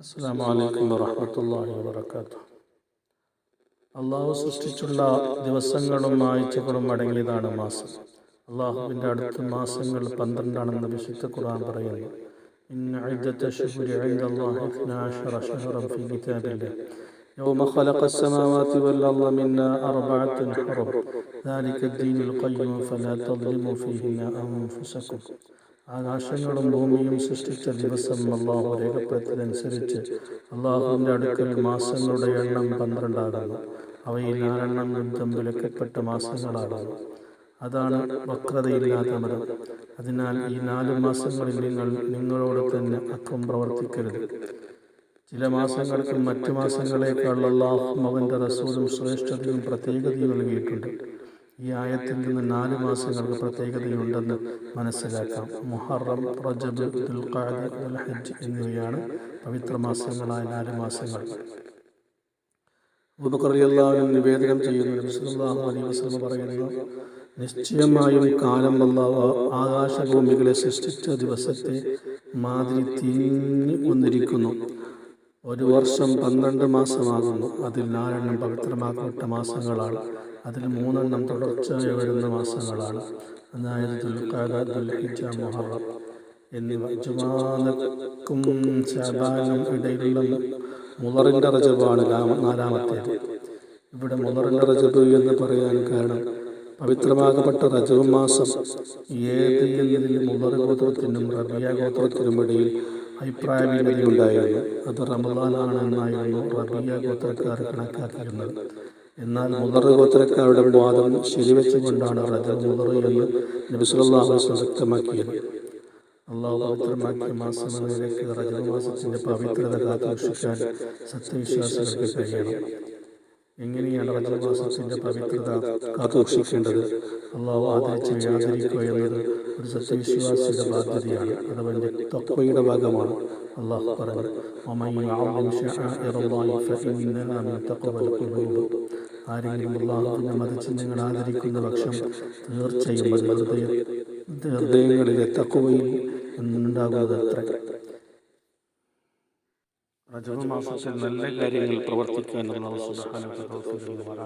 അസ്സാം വലൈക്കും വറഹമത്തല്ലാഹി വാബർക്കാത്തു അള്ളാഹു സൃഷ്ടിച്ചുള്ള ദിവസങ്ങളും ആഴ്ചകളും അടങ്ങിയതാണ് മാസം അള്ളാഹുവിൻ്റെ അടുത്ത മാസങ്ങൾ പന്ത്രണ്ടാണെന്ന് വിശുദ്ധ ഖുർആൻ പറയുന്നു إن عدة الشهور عند الله اثنا عشر شهرا في كتاب الله يوم خلق السماوات والأرض منا أربعة حرم ذلك الدين القيم فلا تظلموا فيهن أنفسكم ആകാശങ്ങളും ഭൂമിയും സൃഷ്ടിച്ച ദിവസം അള്ളാഹു രേഖപ്പെടുത്തിയതനുസരിച്ച് അള്ളാഹുവിന്റെ അടുക്കൽ മാസങ്ങളുടെ എണ്ണം പന്ത്രണ്ടാകുന്നു. അവയിൽ ആരെണ്ണം യുദ്ധം വിലക്കപ്പെട്ട മാസങ്ങളാകുന്നു. അതാണ് വക്രതയില്ലാത്ത മതം. അതിനാൽ ഈ നാല് മാസങ്ങളിൽ നിങ്ങൾ നിങ്ങളോട് തന്നെ അക്കം പ്രവർത്തിക്കരുത്. ചില മാസങ്ങൾക്കും മറ്റു മാസങ്ങളെക്കാൾ അള്ളാഹും അവന്റെ റസൂലും ശ്രേഷ്ഠതയും പ്രത്യേകതയും നൽകിയിട്ടുണ്ട്. ഈ ആയത്തിൽ നിന്ന് നാല് മാസങ്ങൾക്ക് പ്രത്യേകതയുണ്ടെന്ന് മനസ്സിലാക്കാം. മുഹറം റജബ് ഹജ്ജ് എന്നിവയാണ് പവിത്ര മാസങ്ങളായ നാല് മാസങ്ങൾ. ഉപകറിയെല്ലാവരും നിവേദനം ചെയ്യുന്നു. അലൈഹി വസ്ലം പറയുന്നു നിശ്ചയമായും കാലം അള്ളാഹു ആകാശഭൂമികളെ സൃഷ്ടിച്ച ദിവസത്തെ മാതിരി തിരിഞ്ഞു വന്നിരിക്കുന്നു. ഒരു വർഷം പന്ത്രണ്ട് മാസമാകുന്നു. അതിൽ നാലെണ്ണം പവിത്രമാക്കപ്പെട്ട മാസങ്ങളാണ്. അതിൽ മൂന്നെണ്ണം തുടർച്ചയായി വരുന്ന മാസങ്ങളാണ്. അതായത് ദുൽഖാദ ദുൽഹിജ മുഹറം എന്നിവ ജുമാനക്കും ശബാനും ഇടയിലുള്ള മുതറിന്റെ റജബാണ് നാലാമത്തേത്. ഇവിടെ മുതറിന്റെ റജബ് എന്ന് പറയാൻ കാരണം പവിത്രമാകപ്പെട്ട റജബ് മാസം ഏത് എന്നതിൽ മുളർ ഗോത്രത്തിനും റബിയ ഗോത്രത്തിനും ഇടയിൽ അഭിപ്രായ ഉണ്ടായിരുന്നു. അത് റമദാനാണെന്നായിരുന്നു റബിയ ഗോത്രക്കാർ കണക്കാക്കിയിരുന്നത്. എന്നാൽ മുതർ ഗോത്രക്കാരുടെ വാദം ശരിവെച്ചുകൊണ്ടാണ് റജബ് മുതർ എന്ന് നബിസുല്ലാഹു വ്യക്തമാക്കിയത് അള്ളാഹു പവിത്രമാക്കിയ മാസം എന്ന നിലയ്ക്ക് റജബ് മാസത്തിന്റെ പവിത്രത കാത്തുരക്ഷിക്കാൻ സത്യവിശ്വാസികൾക്ക് കഴിയണം. എങ്ങനെയാണ് റജബ് പവിത്രത കാത്തുരക്ഷിക്കേണ്ടത് അള്ളാഹു ആദരിച്ച് ആദരിക്കുക എന്നത് ഒരു സത്യവിശ്വാസിയുടെ ബാധ്യതയാണ് അത് അവന്റെ ഭാഗമാണ്. അള്ളാഹു പറഞ്ഞു ആരെങ്കിലും അള്ളാഹുവിനെ മതിച്ച് നിങ്ങൾ ആദരിക്കുന്ന പക്ഷം തീർച്ചയായും അത് ഹൃദയ ഹൃദയങ്ങളിൽ എത്തക്കുകയും എന്നുണ്ടാകുന്നത് അത്ര റജബ് മാസത്തിൽ നല്ല കാര്യങ്ങൾ പ്രവർത്തിക്കാൻ അള്ളാഹു സുബ്ഹാനഹു വ തആല